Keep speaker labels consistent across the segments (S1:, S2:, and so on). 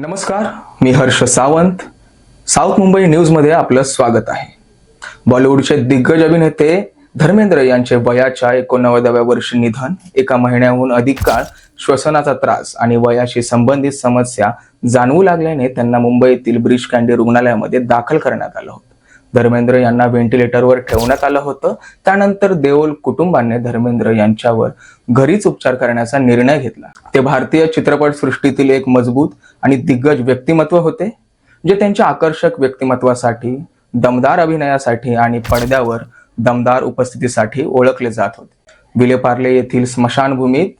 S1: नमस्कार मी हर्ष सावंत. साऊथ मुंबई न्यूजमध्ये आपलं स्वागत आहे. बॉलिवूडचे दिग्गज अभिनेते धर्मेंद्र यांचे वयाच्या एकोणनव्वदाव्या वर्षी निधन एका महिन्याहून अधिक काळ श्वसनाचा त्रास आणि वयाशी संबंधित समस्या जाणवू लागल्याने त्यांना मुंबईतील ब्रिज कँडी रुग्णालयामध्ये दाखल करण्यात आलं होतं. धर्मेंद्र यांना व्हेंटिलेटरवर ठेवण्यात आलं होतं. त्यानंतर देओल कुटुंबाने धर्मेंद्र यांच्यावर घरीच उपचार करण्याचा निर्णय घेतला. ते भारतीय चित्रपट सृष्टीतील एक मजबूत आणि दिग्गज व्यक्तिमत्व होते जे त्यांच्या आकर्षक व्यक्तिमत्वासाठी दमदार अभिनयासाठी आणि पडद्यावर दमदार उपस्थितीसाठी ओळखले जात होते. विलेपार्ले येथील स्मशानभूमीत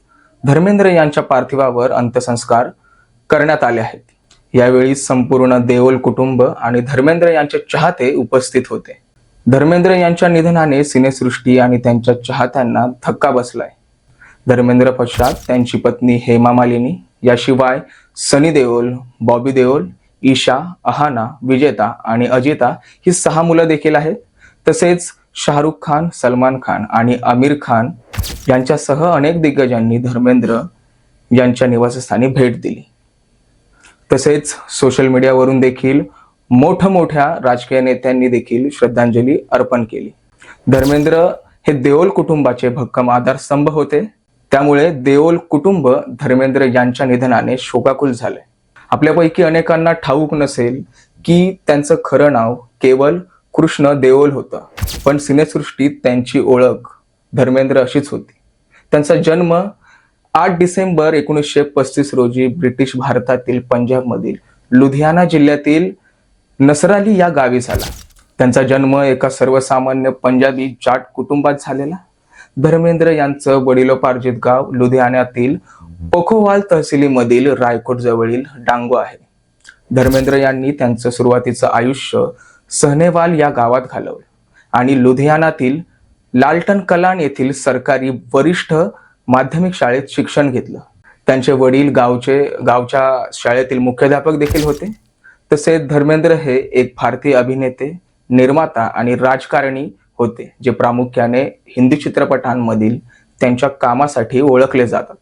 S1: धर्मेंद्र यांच्या पार्थिवावर अंत्यसंस्कार करण्यात आले आहेत. यावेळी संपूर्ण देओल कुटुंब आणि धर्मेंद्र यांचे चाहते उपस्थित होते. धर्मेंद्र यांच्या निधनाने सिनेसृष्टी आणि त्यांच्या चाहत्यांना धक्का बसलाय. धर्मेंद्र पश्चात त्यांची पत्नी हेमा मालिनी याशिवाय सनी देओल बॉबी देओल ईशा अहाना विजेता आणि अजिता ही सहा मुलं देखील आहेत. तसेच शाहरुख खान सलमान खान आणि आमिर खान यांच्यासह अनेक दिग्गजांनी धर्मेंद्र यांच्या निवासस्थानी भेट दिली. तसेच सोशल मीडियावरून देखील मोठमोठ्या राजकीय नेत्यांनी देखील श्रद्धांजली अर्पण केली. धर्मेंद्र हे देओल कुटुंबाचे भक्कम आधारस्तंभ होते. त्यामुळे देओल कुटुंब धर्मेंद्र यांच्या निधनाने शोकाकुल झाले. आपल्यापैकी अनेकांना ठाऊक नसेल की त्यांचं खरं नाव केवळ कृष्ण देओल होतं. पण सिनेसृष्टीत त्यांची ओळख धर्मेंद्र अशीच होती. त्यांचा जन्म आठ डिसेंबर एकोणीसशे पस्तीस रोजी ब्रिटिश भारतातील पंजाबमधील लुधियाना जिल्ह्यातील नसराली या गावी झाला. त्यांचा जन्म एका सर्वसामान्य पंजाबी जाट कुटुंबात झालेला. धर्मेंद्र यांचं वडिलोपार्जित गाव लुधियानातील पोखोवाल तहसीलीमधील रायकोट जवळील डांगो आहे. धर्मेंद्र यांनी त्यांचं सुरुवातीचं आयुष्य सहनेवाल या गावात घालवलं आणि लुधियानातील लालटन कलान येथील सरकारी वरिष्ठ माध्यमिक शाळेत शिक्षण घेतलं. त्यांचे वडील गावचे गावच्या शाळेतील मुख्याध्यापक देखील होते. तसेच धर्मेंद्र हे एक भारतीय अभिनेते निर्माता आणि राजकारणी होते जे प्रामुख्याने हिंदी चित्रपटांमधील त्यांच्या कामासाठी ओळखले जातात.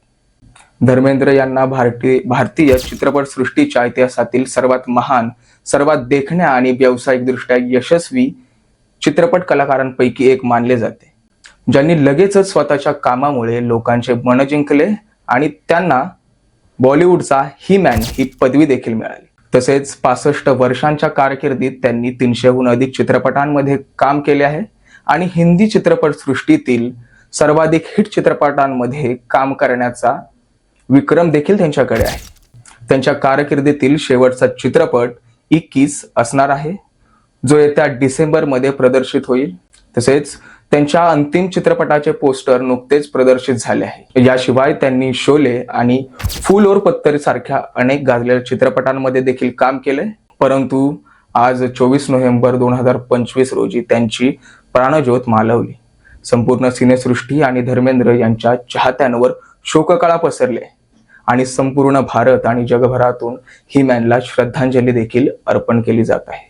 S1: धर्मेंद्र यांना भारतीय भारतीय चित्रपट सृष्टीच्या इतिहासातील सर्वात महान सर्वात देखण्या आणि व्यावसायिकदृष्ट्या यशस्वी चित्रपट कलाकारांपैकी एक मानले जाते. ज्यांनी लगेचच स्वतःच्या कामामुळे लोकांचे मन जिंकले आणि त्यांना बॉलिवूडचा ही मॅन ही पदवी देखील मिळाली. तसेच पासष्ट वर्षांच्या कारकिर्दीत त्यांनी तीनशेहून अधिक चित्रपटांमध्ये काम केले आहे आणि हिंदी चित्रपटसृष्टीतील सर्वाधिक हिट चित्रपटांमध्ये काम करण्याचा विक्रम देखील त्यांच्याकडे आहे. त्यांच्या कारकिर्दीतील शेवटचा चित्रपट इक्कीस असणार आहे जो येत्या डिसेंबरमध्ये प्रदर्शित होईल. तसेच त्यांच्या अंतिम चित्रपटाचे पोस्टर नुकतेच प्रदर्शित झाले आहे. याशिवाय त्यांनी शोले आणि फूल और पत्तर सारख्या अनेक गाजलेल्या चित्रपटांमध्ये देखील काम केले परंतु आज चोवीस नोव्हेंबर दोन हजार पंचवीस रोजी त्यांची प्राणज्योत मालवली. संपूर्ण सिनेसृष्टी आणि धर्मेंद्र यांच्या चाहत्यांवर शोककळा पसरले आणि संपूर्ण भारत आणि जगभरातून ही मॅनला श्रद्धांजली देखील अर्पण केली जात आहे.